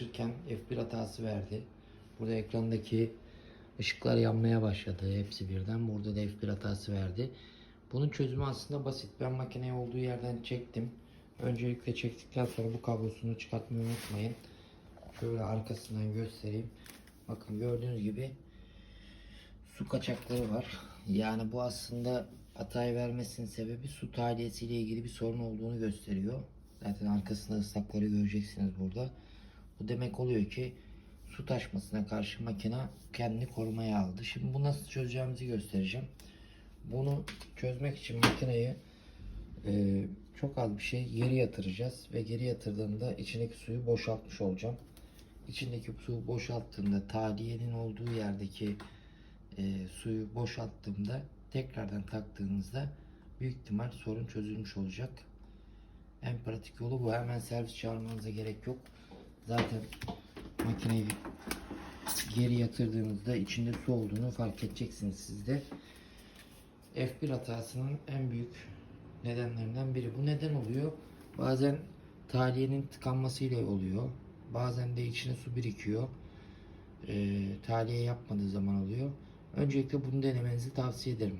çalışırken F1 hatası verdi. Burada ekrandaki ışıklar yanmaya başladı hepsi birden. Burada da F1 hatası verdi. Bunun çözümü aslında basit. Ben makineyi olduğu yerden çektim. Öncelikle çektikten sonra bu kablosunu çıkartmayı unutmayın. Şöyle arkasından göstereyim. Bakın gördüğünüz gibi su kaçakları var. Yani bu aslında hatayı vermesinin sebebi su tahliyesiyle ilgili bir sorun olduğunu gösteriyor. Zaten arkasında ıslakları göreceksiniz burada. Bu demek oluyor ki su taşmasına karşı makine kendini korumaya aldı. Şimdi bu nasıl çözeceğimizi göstereceğim. Bunu çözmek için makineyi e, çok az bir şey geri yatıracağız ve geri yatırdığımda içindeki suyu boşaltmış olacağım. İçindeki suyu boşalttığımda tahliyenin olduğu yerdeki e, suyu boşalttığımda tekrardan taktığınızda büyük ihtimal sorun çözülmüş olacak. En pratik yolu bu. Hemen servis çağırmanıza gerek yok. Zaten makineyi geri yatırdığınızda içinde su olduğunu fark edeceksiniz siz de. F1 hatasının en büyük nedenlerinden biri. Bu neden oluyor? Bazen tahliyenin tıkanmasıyla oluyor. Bazen de içine su birikiyor. Ee, tahliye yapmadığı zaman oluyor. Öncelikle bunu denemenizi tavsiye ederim.